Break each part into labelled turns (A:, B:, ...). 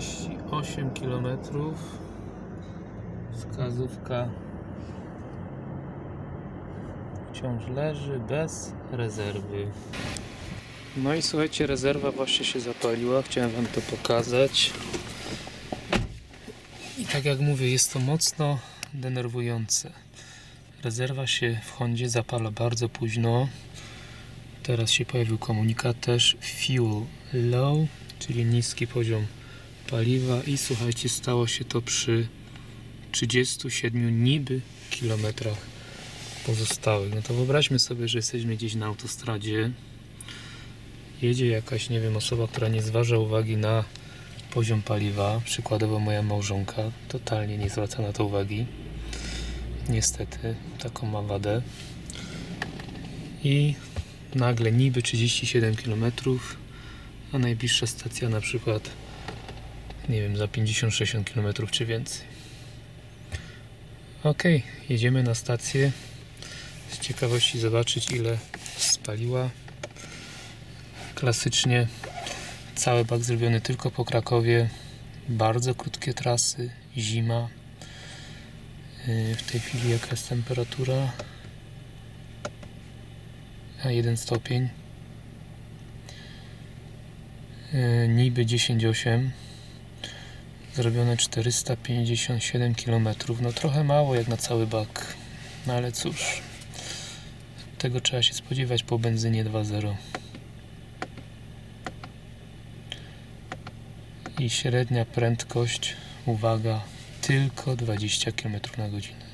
A: 38 km. Wskazówka wciąż leży bez rezerwy. No i słuchajcie, rezerwa właśnie się zapaliła. Chciałem Wam to pokazać. I tak jak mówię, jest to mocno denerwujące. Rezerwa się w Hondzie zapala bardzo późno. Teraz się pojawił komunikat też fuel low, czyli niski poziom paliwa i słuchajcie, stało się to przy 37 niby kilometrach pozostałych. No to wyobraźmy sobie, że jesteśmy gdzieś na autostradzie. Jedzie jakaś, nie wiem, osoba, która nie zważa uwagi na poziom paliwa. Przykładowo moja małżonka totalnie nie zwraca na to uwagi. Niestety, taką ma wadę. I nagle niby 37 km, a najbliższa stacja na przykład nie wiem, za 50-60 km czy więcej. Ok, jedziemy na stację. Z ciekawości zobaczyć ile spaliła. Klasycznie cały bak zrobiony tylko po Krakowie. Bardzo krótkie trasy, zima. Yy, W tej chwili jaka jest temperatura? A 1 stopień. Yy, Niby 10,8 zrobione 457 km. No trochę mało jak na cały bak. No ale cóż. Tego trzeba się spodziewać po benzynie 2.0. I średnia prędkość, uwaga, tylko 20 km na godzinę.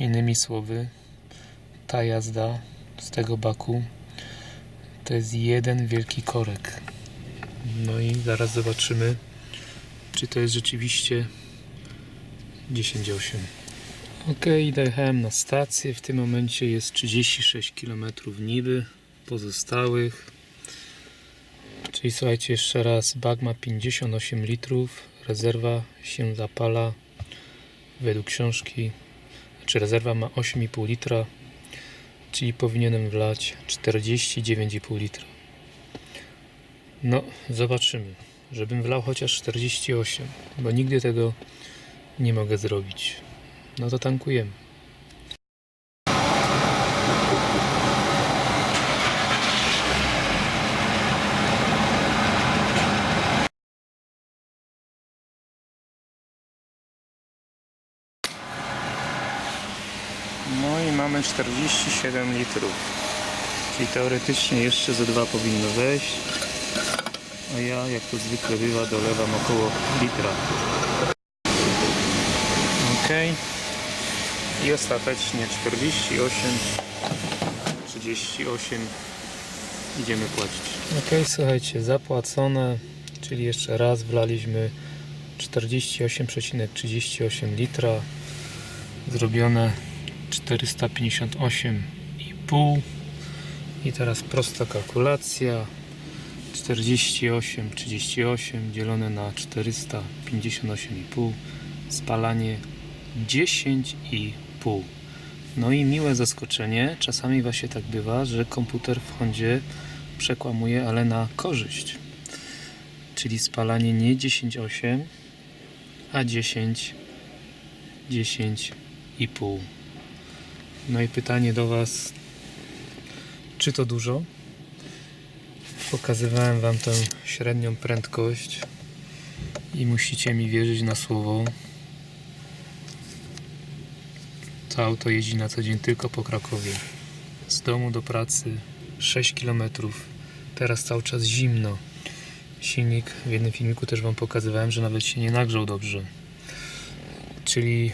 A: Innymi słowy, ta jazda z tego baku to jest jeden wielki korek. No i zaraz zobaczymy, czy to jest rzeczywiście 10,8. Ok, dojechałem na stację. W tym momencie jest 36 km niby pozostałych. Czyli słuchajcie, jeszcze raz, bag ma 58 litrów, rezerwa się zapala według książki, czy rezerwa ma 8,5 litra, czyli powinienem wlać 49,5 litra. No, zobaczymy. Żebym wlał chociaż 48, bo nigdy tego nie mogę zrobić. No to tankujemy. No i mamy 47 litrów. Czyli teoretycznie jeszcze ze dwa powinno wejść. A ja, jak to zwykle bywa, dolewam około litra. Ok. I ostatecznie 48, 38 idziemy płacić. Ok, słuchajcie, zapłacone, czyli jeszcze raz wlaliśmy 48,38 litra. Zrobione 458,5 i teraz prosta kalkulacja 48, 38 dzielone na 458,5 spalanie 10,5 no i miłe zaskoczenie czasami właśnie tak bywa, że komputer w Hondzie przekłamuje, ale na korzyść. Czyli spalanie nie 10,8 a 10 10,5 no i pytanie do Was czy to dużo? Pokazywałem Wam tę średnią prędkość i musicie mi wierzyć na słowo. To auto jeździ na co dzień tylko po Krakowie. Z domu do pracy 6 km. Teraz cały czas zimno. Silnik w jednym filmiku też Wam pokazywałem, że nawet się nie nagrzał dobrze. Czyli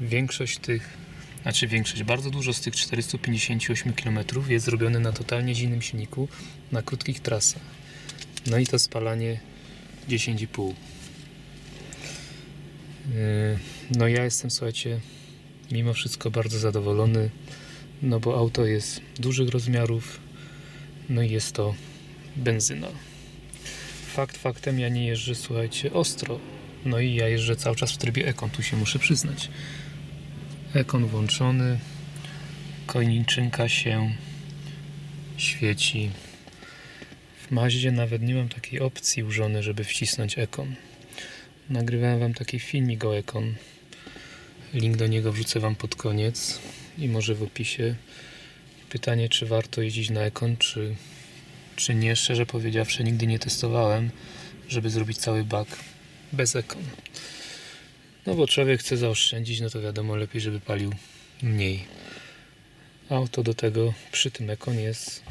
A: większość tych znaczy większość, bardzo dużo z tych 458 km jest zrobione na totalnie zimnym silniku, na krótkich trasach. No i to spalanie 10,5. Yy, No ja jestem, słuchajcie, mimo wszystko bardzo zadowolony, no bo auto jest dużych rozmiarów, no i jest to benzyna. Fakt faktem, ja nie jeżdżę, słuchajcie, ostro. No i ja jeżdżę cały czas w trybie Econ, tu się muszę przyznać. Ekon włączony. Kończynka się świeci. Maździe nawet nie mam takiej opcji u żony, żeby wcisnąć Ekon. Nagrywałem wam taki filmik o Ekon. Link do niego wrzucę wam pod koniec i może w opisie. Pytanie, czy warto jeździć na Ekon, czy, czy nie. Szczerze powiedziawszy, nigdy nie testowałem, żeby zrobić cały bak bez Ekon. No bo człowiek chce zaoszczędzić, no to wiadomo, lepiej, żeby palił mniej. Auto do tego przy tym Ekon jest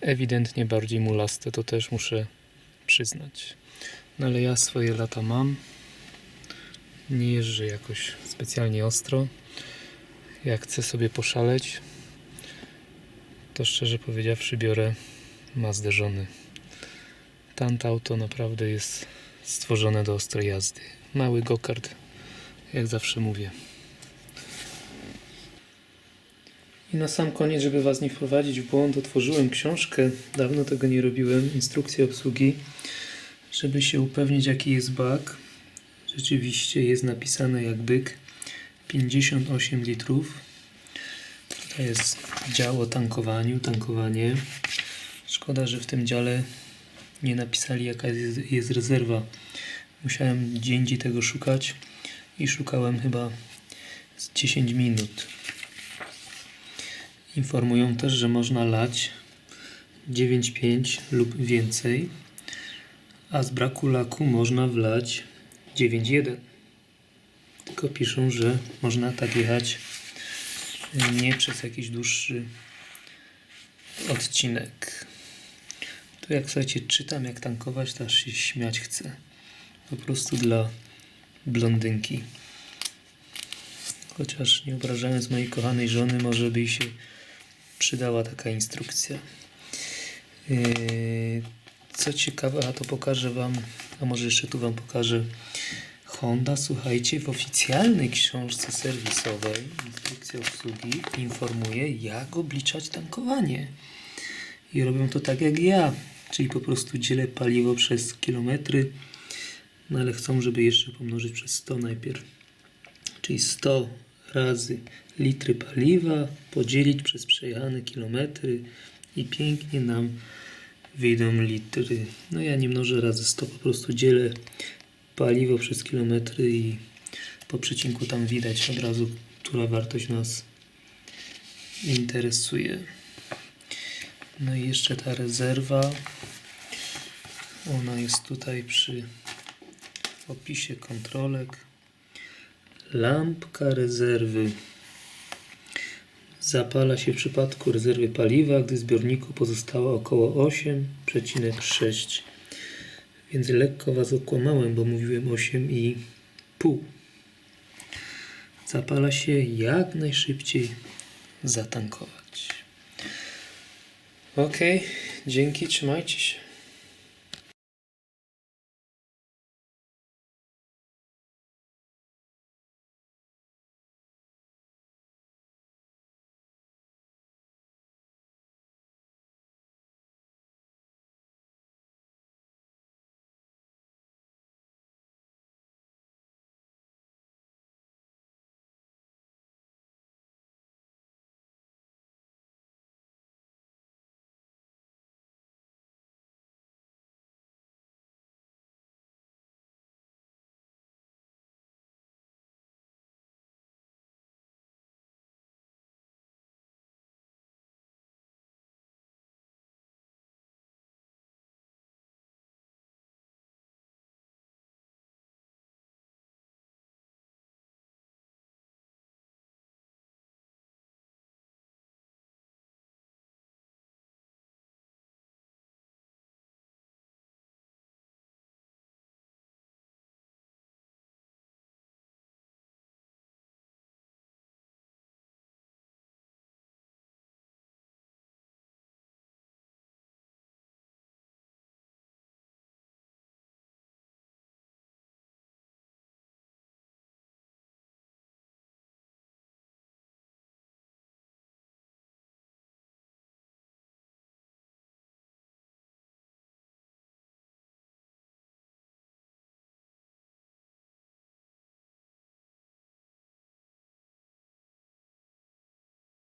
A: ewidentnie bardziej mulaste, to też muszę przyznać. No ale ja swoje lata mam. Nie jeżdżę jakoś specjalnie ostro. Jak chcę sobie poszaleć, to szczerze powiedziawszy biorę Mazdę żony. Tamto auto naprawdę jest stworzone do ostrej jazdy. Mały gokart, jak zawsze mówię. I na sam koniec, żeby Was nie wprowadzić w błąd, otworzyłem książkę. Dawno tego nie robiłem. Instrukcję obsługi, żeby się upewnić, jaki jest bak. Rzeczywiście jest napisane jak byk. 58 litrów. To jest dział o tankowaniu, tankowanie. Szkoda, że w tym dziale nie napisali, jaka jest, jest rezerwa. Musiałem indziej tego szukać i szukałem chyba z 10 minut. Informują też, że można lać 9,5 lub więcej, a z braku laku można wlać 9,1. Tylko piszą, że można tak jechać nie przez jakiś dłuższy odcinek. To jak słuchajcie, czytam jak tankować, to aż się śmiać chce. Po prostu dla blondynki. Chociaż nie obrażając mojej kochanej żony, może by się przydała taka instrukcja. Yy, Co ciekawe, a to pokażę Wam, a może jeszcze tu Wam pokażę. Honda, słuchajcie, w oficjalnej książce serwisowej instrukcja obsługi informuje, jak obliczać tankowanie. I robią to tak jak ja, czyli po prostu dzielę paliwo przez kilometry, no ale chcą, żeby jeszcze pomnożyć przez 100 najpierw. Czyli 100 razy litry paliwa podzielić przez przejechane kilometry i pięknie nam wyjdą litry. No ja nie mnożę razy 100, po prostu dzielę paliwo przez kilometry i po przecinku tam widać od razu, która wartość nas interesuje. No i jeszcze ta rezerwa. Ona jest tutaj przy opisie kontrolek. Lampka rezerwy zapala się w przypadku rezerwy paliwa, gdy w zbiorniku pozostało około 8,6. Więc lekko Was okłamałem, bo mówiłem 8,5. Zapala się jak najszybciej zatankować. Ok, dzięki, trzymajcie się.